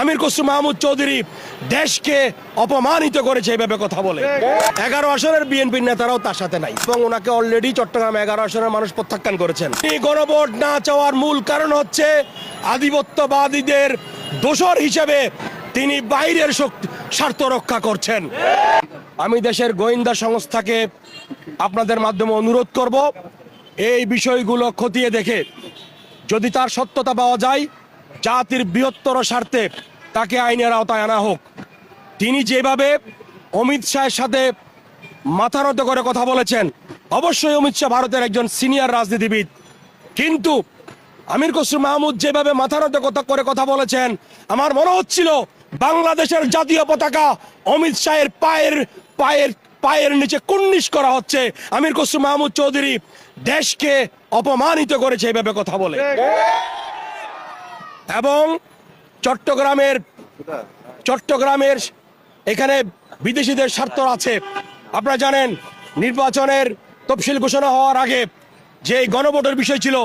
আমির খসরু মাহমুদ চৌধুরী দেশকে অপমানিত করেছে এভাবে কথা বলে। এগারো আসনের বিএনপির নেতারাও তার সাথে নাই। এবং ওনাকে অলরেডি চট্টগ্রাম এগারো আসনের মানুষ প্রত্যাখ্যান করেছেন। এই গণভোট না চাওয়ার মূল কারণ হচ্ছে আধিপত্যবাদীদের দোষর হিসেবে তিনি বাইরের শক্তি স্বার্থ রক্ষা করছেন। আমি দেশের গোয়েন্দা সংস্থাকে আপনাদের মাধ্যমে অনুরোধ করব এই বিষয়গুলো খতিয়ে দেখে যদি তার সত্যতা পাওয়া যায় জাতির বৃহত্তর স্বার্থে তাকে আইনের আওতায় আনা হোক। তিনি যেভাবে অমিত শাহের সাথে মাথা নত করে কথা বলেছেন, অবশ্যই অমিত শাহ ভারতের একজন সিনিয়র রাজনীতিবিদ। কিন্তু আমির খসরু মাহমুদ যেভাবে মাথা কথা করে কথা বলেছেন, আমার মনে হচ্ছিল বাংলাদেশের জাতীয় পতাকা অমিত শাহের পায়ের পায়ের পায়ের নিচে কুন্নিশ করা হচ্ছে। আমির খসরু মাহমুদ চৌধুরী দেশকে অপমানিত করেছে এভাবে কথা বলে। এবং চট্টগ্রামের চট্টগ্রামের এখানে বিদেশিদের স্বার্থ আছে। আপনারা জানেন, নির্বাচনের তফসিল ঘোষণা হওয়ার আগে যে গণভোটের বিষয় ছিল,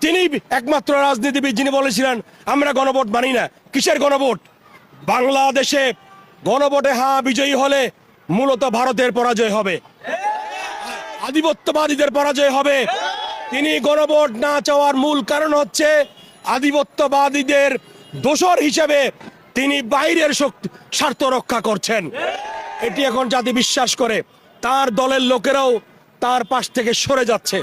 তিনি একমাত্র রাজনীতিবিদ যিনি বলেছিলেন, আমরা গণভোট মানি না। কিসের গণভোট? বাংলাদেশে গণভোটে হা বিজয়ী হলে মূলত ভারতের পরাজয় হবে। আধিপত্যবাদীদের পরাজয় হবে। তিনি গণভোট না চাওয়ার মূল কারণ হচ্ছে আধিপত্যবাদীদের দোষর হিসেবে তিনি বাইরের শক্তি, স্বার্থ রক্ষা করছেন। এটি এখন জাতি বিশ্বাস করে। তার দলের লোকেরাও তার পাশ থেকে সরে যাচ্ছে।